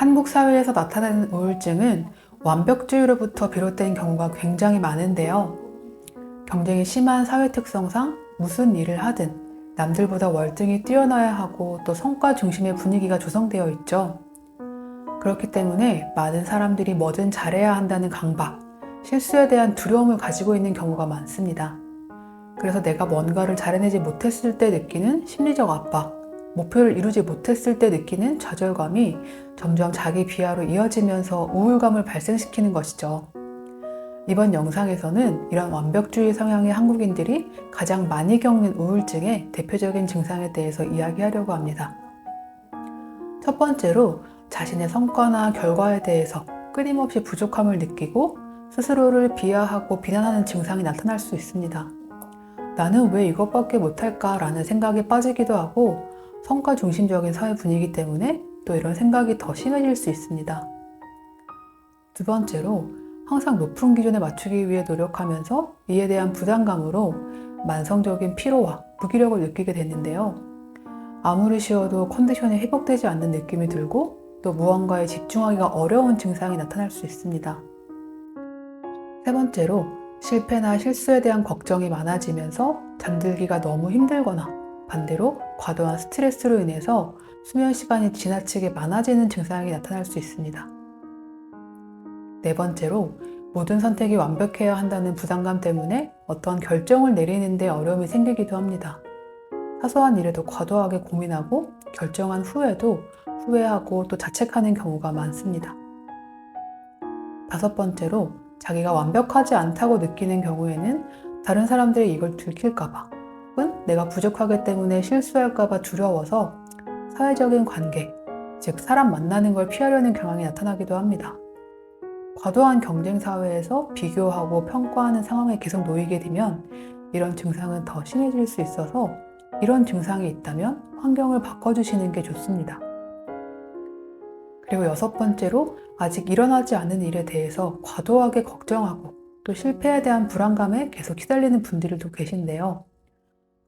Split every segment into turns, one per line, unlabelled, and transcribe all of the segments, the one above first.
한국 사회에서 나타나는 우울증은 완벽주의로부터 비롯된 경우가 굉장히 많은데요. 경쟁이 심한 사회 특성상 무슨 일을 하든 남들보다 월등히 뛰어나야 하고 또 성과 중심의 분위기가 조성되어 있죠. 그렇기 때문에 많은 사람들이 뭐든 잘해야 한다는 강박, 실수에 대한 두려움을 가지고 있는 경우가 많습니다. 그래서 내가 뭔가를 잘해내지 못했을 때 느끼는 심리적 압박, 목표를 이루지 못했을 때 느끼는 좌절감이 점점 자기 비하로 이어지면서 우울감을 발생시키는 것이죠. 이번 영상에서는 이런 완벽주의 성향의 한국인들이 가장 많이 겪는 우울증의 대표적인 증상에 대해서 이야기하려고 합니다. 첫 번째로 자신의 성과나 결과에 대해서 끊임없이 부족함을 느끼고 스스로를 비하하고 비난하는 증상이 나타날 수 있습니다. 나는 왜 이것밖에 못할까 라는 생각에 빠지기도 하고 성과 중심적인 사회 분위기 때문에 또 이런 생각이 더 심해질 수 있습니다. 두 번째로 항상 높은 기준에 맞추기 위해 노력하면서 이에 대한 부담감으로 만성적인 피로와 무기력을 느끼게 되는데요. 아무리 쉬어도 컨디션이 회복되지 않는 느낌이 들고 또 무언가에 집중하기가 어려운 증상이 나타날 수 있습니다. 세 번째로 실패나 실수에 대한 걱정이 많아지면서 잠들기가 너무 힘들거나 반대로 과도한 스트레스로 인해서 수면 시간이 지나치게 많아지는 증상이 나타날 수 있습니다. 네 번째로 모든 선택이 완벽해야 한다는 부담감 때문에 어떤 결정을 내리는데 어려움이 생기기도 합니다. 사소한 일에도 과도하게 고민하고 결정한 후에도 후회하고 또 자책하는 경우가 많습니다. 다섯 번째로 자기가 완벽하지 않다고 느끼는 경우에는 다른 사람들이 이걸 들킬까봐 내가 부족하기 때문에 실수할까봐 두려워서 사회적인 관계, 즉 사람 만나는 걸 피하려는 경향이 나타나기도 합니다. 과도한 경쟁 사회에서 비교하고 평가하는 상황에 계속 놓이게 되면 이런 증상은 더 심해질 수 있어서 이런 증상이 있다면 환경을 바꿔주시는 게 좋습니다. 그리고 여섯 번째로 아직 일어나지 않은 일에 대해서 과도하게 걱정하고 또 실패에 대한 불안감에 계속 시달리는 분들도 계신데요.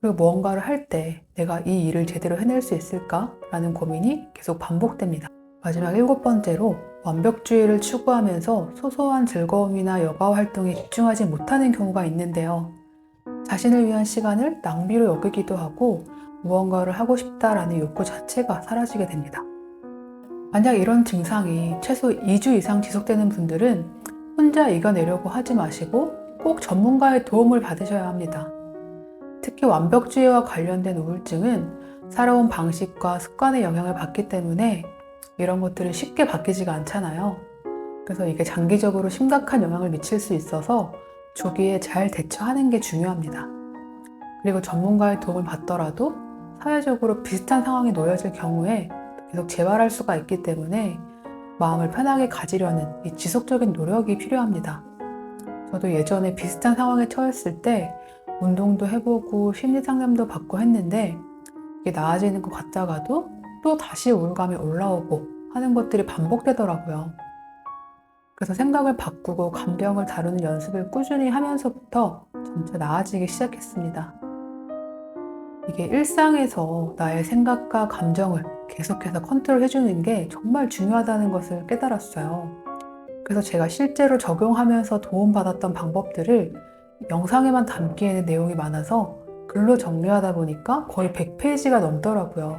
그리고 무언가를 할 때 내가 이 일을 제대로 해낼 수 있을까? 라는 고민이 계속 반복됩니다. 마지막 일곱 번째로 완벽주의를 추구하면서 소소한 즐거움이나 여가 활동에 집중하지 못하는 경우가 있는데요. 자신을 위한 시간을 낭비로 여기기도 하고 무언가를 하고 싶다라는 욕구 자체가 사라지게 됩니다. 만약 이런 증상이 최소 2주 이상 지속되는 분들은 혼자 이겨내려고 하지 마시고 꼭 전문가의 도움을 받으셔야 합니다. 특히 완벽주의와 관련된 우울증은 살아온 방식과 습관의 영향을 받기 때문에 이런 것들이 쉽게 바뀌지가 않잖아요. 그래서 이게 장기적으로 심각한 영향을 미칠 수 있어서 조기에 잘 대처하는 게 중요합니다. 그리고 전문가의 도움을 받더라도 사회적으로 비슷한 상황에 놓여질 경우에 계속 재발할 수가 있기 때문에 마음을 편하게 가지려는 이 지속적인 노력이 필요합니다. 저도 예전에 비슷한 상황에 처했을 때 운동도 해보고 심리 상담도 받고 했는데 이게 나아지는 것 같다가도 또 다시 우울감이 올라오고 하는 것들이 반복되더라고요. 그래서 생각을 바꾸고 감정을 다루는 연습을 꾸준히 하면서부터 점차 나아지기 시작했습니다. 이게 일상에서 나의 생각과 감정을 계속해서 컨트롤 해주는 게 정말 중요하다는 것을 깨달았어요. 그래서 제가 실제로 적용하면서 도움받았던 방법들을 영상에만 담기에는 내용이 많아서 글로 정리하다 보니까 거의 100페이지가 넘더라고요.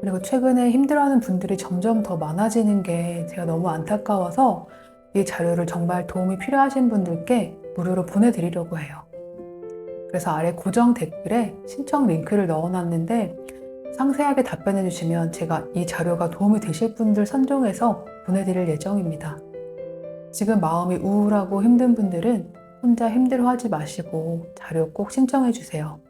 그리고 최근에 힘들어하는 분들이 점점 더 많아지는 게 제가 너무 안타까워서 이 자료를 정말 도움이 필요하신 분들께 무료로 보내드리려고 해요. 그래서 아래 고정 댓글에 신청 링크를 넣어놨는데 상세하게 답변해 주시면 제가 이 자료가 도움이 되실 분들 선정해서 보내드릴 예정입니다. 지금 마음이 우울하고 힘든 분들은 혼자 힘들어하지 마시고 자료 꼭 신청해 주세요.